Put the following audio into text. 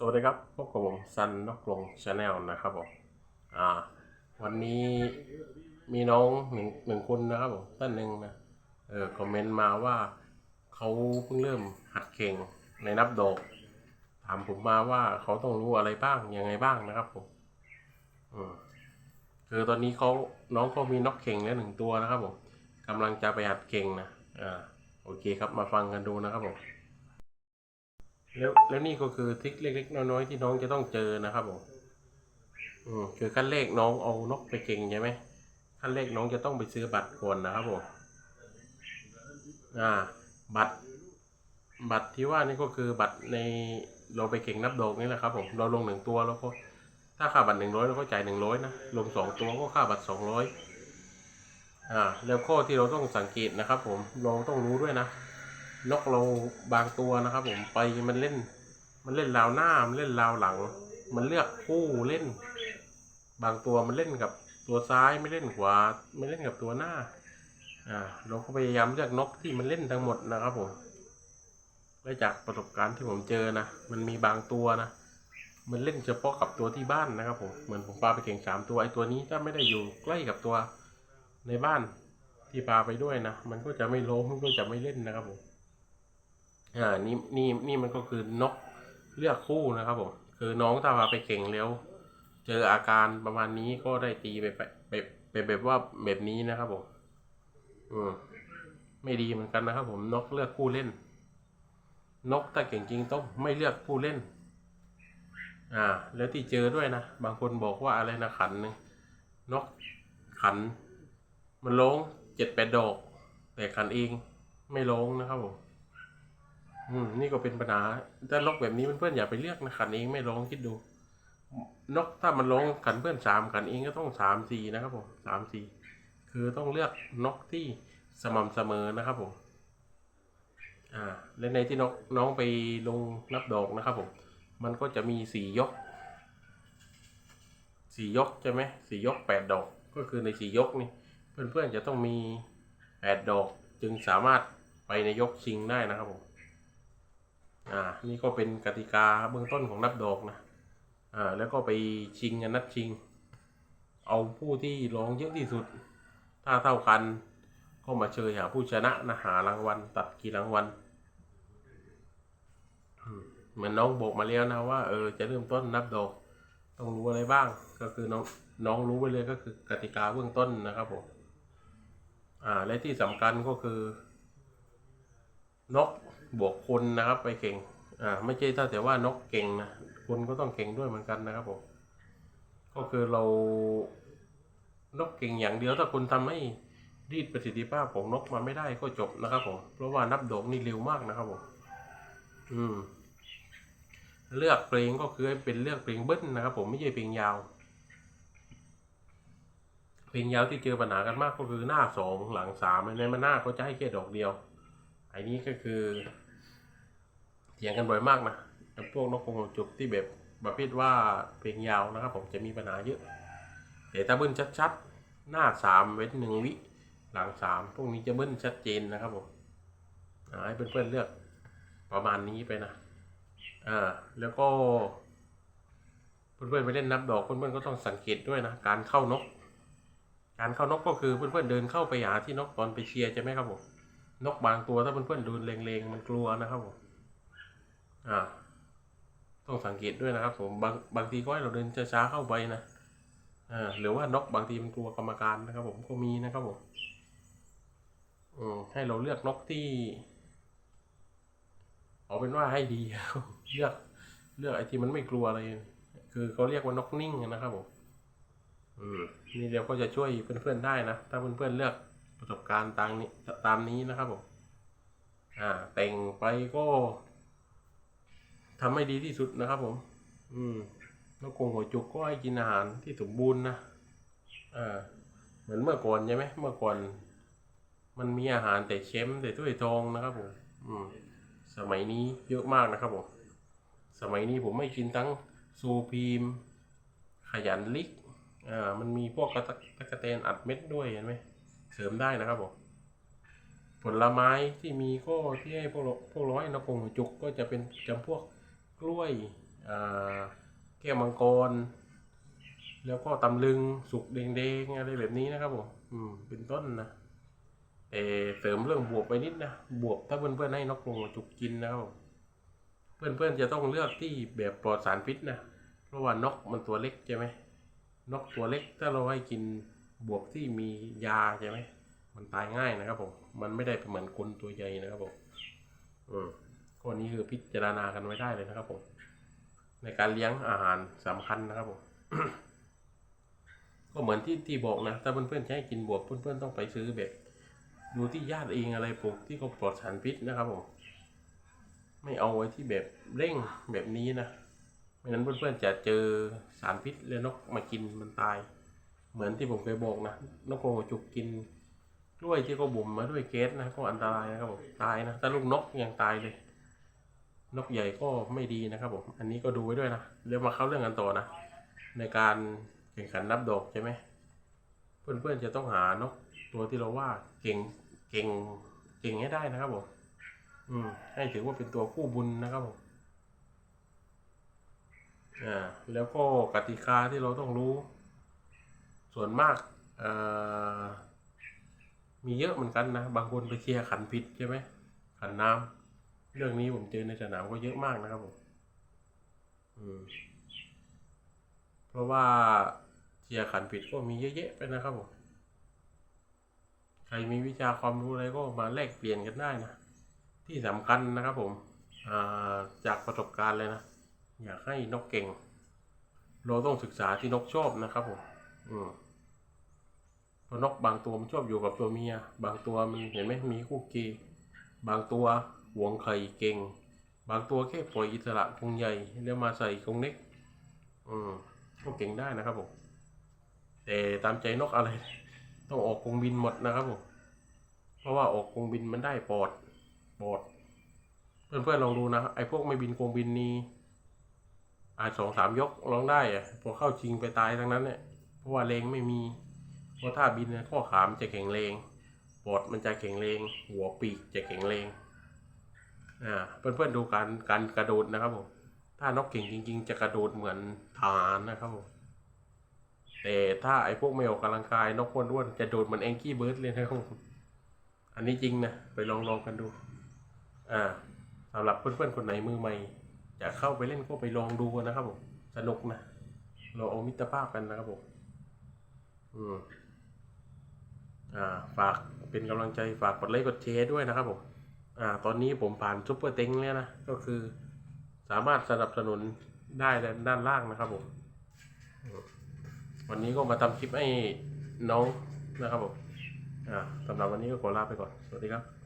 สวัสดีครับพบกับผมซันนกลงชาแนลนะครับผมอ่า วันนี้มีน้องหนึ่งหนึ่งคนนะครับผมท่านหนึ่งนะเออคอมเมนต์มาว่าเขาเพิ่งเริ่มหัดเก่งในนับดอกถามผมมาว่าเขาต้องรู้อะไรบ้างยังไงบ้างนะครับผมอืมคือตอนนี้เขาน้องเขามีนกเข่งแล้วหนึ่งตัวนะครับผมกำลังจะไปหัดเก่งนะอ่าโอเคครับมาฟังกันดูนะครับผม แล้วแล้วนี่ก็คือทริคเล็กๆน้อยๆที่น้องจะต้องเจอนะครับผมอืมคือขั้นแรกน้องเอานกไปเก่งใช่ไหมขั้นแรกน้องจะต้องไปซื้อบัตรก่อนนะครับผมอ่า บัตร บัตรที่ว่านี่ก็คือบัตรในเราไปเก่งนับดอกนี่แหละครับผมเราลงหนึ่งตัวแล้วก็ถ้าค่าบัตรหนึ่งร้อยเราก็จ่ายหนึ่งร้อยนะลงสองตัวก็ค่าบัตรสองร้อยอ่าแล้วข้อที่เราต้องสังเกตนะครับ ผมเราต้องรู้ด้วยนะ นกเราบางตัวนะครับ ผมไปมันเล่น มันเล่นราวหน้ามันเล่นราวหลัง มันเลือกคู่เล่น บางตัวมันเล่นกับตัวซ้ายไม่เล่นขวาไม่เล่นกับตัวหน้า อ่า เราก็พยายามเลือกนกที่มันเล่นทั้งหมดนะครับผมและจากประสบการณ์ที่ผมเจอนะมันมีบางตัวนะมันเล่นเฉพาะกับตัวที่บ้านนะครับผมเหมือนผมปลาไปเก่งสามตัวไอ้ตัวนี้ถ้าไม่ได้อยู่ใกล้กับตัวในบ้านที่ปลาไปด้วยนะ มันก็จะไม่ล้มมันก็จะไม่เล่นนะครับผม อ่านี่นี่นี่มันก็คือนกเลือกคู่นะครับผมคือน้องถ้ามาไปเก่งแล้ว เจออาการประมาณนี้ก็ได้ตีไปไปไปแบบว่าแบบนี้นะครับผมอืมไม่ดีเหมือนกันนะครับ ผมนกเลือกคู่เล่น นกถ้าเก่งจริงต้องไม่เลือกผู้เล่น อ่า แล้วที่เจอด้วยนะบางคนบอกว่าอะไรนะขันนึงนกขัน มันร้องเจ็ดแปดดอก แต่ขันเองไม่ร้องนะครับผม อืม นี่ก็เป็นปัญหาถ้านกแบบนี้เพื่อนๆอย่าไปเลือกนะขันเองไม่ร้องคิดดู นกถ้ามันร้องขันเพื่อนสามขันเองก็ต้องสามสี่นะครับผมสามสี่คือต้องเลือกนกที่สม่ำเสมอนะครับผม อ่า และในที่นกน้องไปลงนับดอกนะครับผม มันก็จะมีสี่ยก สี่ยกใช่ไหมสี่ยกแปดดอก ก็คือในสี่ยกนี่เพื่อนๆจะต้องมีแปดดอกจึงสามารถไปในยกชิงได้นะครับผม อ่านี่ก็เป็นกติกาเบื้องต้นของนับดอกนะอ่าแล้วก็ไปชิงกันนัดชิง เอาผู้ที่ร้องเยอะที่สุด ถ้าเท่ากันก็มาเชยหาผู้ชนะนะหารางวัลตัดกี่รางวัลเหมือนน้องบอกมาแล้วนะว่าเออจะเริ่มต้นนับดอกต้องรู้อะไรบ้าง ก็คือน้องน้องรู้ไปเลยก็คือกติกาเบื้องต้นนะครับผมอ่าและที่สำคัญก็คือ นกบวกคนนะครับไปเก่ง อ่า ไม่ใช่ถ้าแต่ว่านกเก่งนะคนก็ต้องเก่งด้วยเหมือนกันนะครับผมก็คือเรานกเก่งอย่างเดียวถ้าคุณทำให้รีดประสิทธิภาพของนกมาไม่ได้ก็จบนะครับผมเพราะว่านับดอกนี่เร็วมากนะครับผมอืม เลือกเพลงก็คือเป็นเลือกเพลงเบิ้ลนะครับ ผมไม่ใช่เพลงยาว เพลงยาวที่เจอปัญหากันมากก็คือหน้าสองหลังสามในมันหน้าเขาจะให้แค่ดอกเดียว อันนี้ก็คือเถียงกันบ่อยมากนะกับพวกนกกรงหัวจุกที่แบบประเภทว่าเพลงยาวนะครับ ผมจะมีปัญหาเยอะแต่ถ้าเบิ้ลชัดๆ หน้าสามเว้นหนึ่งวิ หลังสามพวกนี้จะเบิ้ลชัดเจนนะครับผมให้เพื่อนๆเลือกประมาณนี้ไปนะอ่าแล้วก็ เพื่อนๆไปเล่นนับดอกเพื่อนๆก็ต้องสังเกตด้วยนะการเข้านก การเข้านกก็คือเพื่อนๆเดินเข้าไปหาที่นกตอนไปเชียร์ใช่ไหมครับผม นกบางตัวถ้าเพื่อนๆดูเลงๆมันกลัวนะครับผมอ่าต้องสังเกตด้วยนะครับ ผมบางบางทีก็ให้เราเดินช้าๆเข้าไปนะอ่าหรือว่านกบางทีมันกลัวกรรมการนะครับ ผมก็มีนะครับผมอืมให้เราเลือกนกที่เอาเป็นว่าให้ดีเลือกเลือกไอ้ที่มันไม่กลัวอะไรคือเขาเรียกว่านกนิ่งนะครับผมอืมนี่เดี๋ยวก็จะช่วยเพื่อนๆได้นะถ้าเพื่อนๆเลือก ประสบการณ์ตามนี้ตามนี้นะครับผมอ่าแต่งไปก็ทำให้ดีที่สุดนะครับผม อืมนกกงหัวจุกก็ให้กินอาหารที่สมบูรณ์นะอ่าเหมือนเมื่อก่อนใช่ไหมเมื่อก่อน มันมีอาหารแต่เช้มแต่ถ้วยทองนะครับผมอืมสมัยนี้เยอะมากนะครับผมสมัยนี้ผมไม่กินทั้งซูพีม ขยันลิก อ่า มันมีพวกกระตะกะแตนอัดเม็ดด้วยเห็นไหม เสริมได้นะครับผมผลไม้ที่มีก็ที่ให้พวกราพวกร้อยนกกรงหัวจุกก็จะเป็นจำพวกกล้วยแก้วมังกร แล้วก็ตำลึงสุกแดงๆอะไรแบบนี้นะครับผมอืมเป็นต้นนะแต่เสริมเรื่องบวบไปนิดนะบวบถ้าเพื่อนๆให้นกลงจุกกินนะครับเพื่อนๆจะต้องเลือกที่แบบปลอดสารพิษนะเพราะว่านกมันตัวเล็กใช่ไหมนกตัวเล็กถ้าเราให้กิน บวบที่มียาใช่ไหมมันตายง่ายนะครับผมมันไม่ได้เหมือนคนตัวใหญ่นะครับผมอืมข้อนี้คือพิจารณากันไว้ได้เลยนะครับผมในการเลี้ยงอาหารสำคัญนะครับผมก็เหมือนที่ที่บอกนะ ถ้าเพื่อนๆให้กินบวบเพื่อนๆต้องไปซื้อแบบดูที่ญาติเองอะไรปลูกที่เขาปลอดสารพิษนะครับผม ไม่เอาไว้ที่แบบเร่งแบบนี้นะ ไม่นั้นเพื่อนๆจะเจอสารพิษแล้วนกมากินมันตาย เหมือนที่ผมเคยบอกนะนกโรงจุกกินกล้วยที่เขาบ่มมาด้วยแก๊สนะก็อันตรายนะครับผมตายนะถ้าลูกนกยังตายเลย นกใหญ่ก็ไม่ดีนะครับผมอันนี้ก็ดูไว้ด้วยนะเดี๋ยวมาเข้าเรื่องกันต่อนะในการแข่งขันนับดอกใช่ไหมเพื่อนๆจะต้องหานกตัวที่เราว่าเก่งเก่งเก่งให้ได้นะครับผมอืมให้ถือว่าเป็นตัวคู่บุญนะครับผมอ่าแล้วก็กติกาที่เราต้องรู้ ส่วนมากมีเยอะเหมือนกันนะ บางคนไปเชียร์ขันผิดใช่ไหมขันน้ำเรื่องนี้ผมเจอในสนามก็เยอะมากนะครับผมเพราะว่าเชียร์ขันผิดก็มีเยอะแยะไปนะครับผมใครมีวิชาความรู้อะไรก็มาแลกเปลี่ยนกันได้นะ ที่สำคัญนะครับผมจากประสบการณ์เลยนะ อยากให้นกเก่ง เราต้องศึกษาที่นกชอบนะครับผม อืม นกบางตัวมันชอบอยู่กับตัวเมีย บางตัวมันเห็นไหมมีคู่เกย์บางตัวหวงไข่เก่ง บางตัวแค่ปล่อยอิสระกรงใหญ่แล้วมาใส่กรงเล็กอืมก็เก่งได้นะครับผมแต่ตามใจนกอะไร ต้องออกกรงบินหมดนะครับผมเพราะว่าออกกรงบินมันได้ปอดปอดเพื่อนๆลองดูนะไอ้พวกไม่บินกรงบินนี้อาจสองสามยกลองได้อะพอเข้าชิงไปตายทั้งนั้นเนี่ยเพราะว่าแรงไม่มี เพราะถ้าบินเนี่ยข้อขามนจะแข็งแรงปอดมันจะแข็งแรง หัวปีกจะแข็งแรงอ่าเพื่อนๆดูการการกระโดดนะครับผมถ้านกเก่งจริง ๆ จะกระโดดเหมือนฐานนะครับผมแต่ถ้าไอ้พวกไม่ออกกำลังกายนกคนอ้วนจะโดดเหมือนแองกี้เบิร์ดเลยนะครับผมอันนี้จริงนะไปลองลองกันดู อ่าสำหรับเพื่อนๆคนไหนมือใหม่จะเข้าไปเล่นก็ไปลองดูนะครับผมสนุกนะเราเอามิตรภาพกันนะครับผมอืมอ่า ฝากเป็นกำลังใจฝากกดไลค์กดแชร์ด้วยนะครับผมอ่าตอนนี้ผมผ่านซุปเปอร์เต็งแล้วนะก็คือ สามารถสนับสนุนได้ด้านล่างนะครับผมวันนี้ก็มาทำคลิปให้น้องนะครับผมอ่าสำหรับวันนี้ก็ขอลาไปก่อน สวัสดีครับ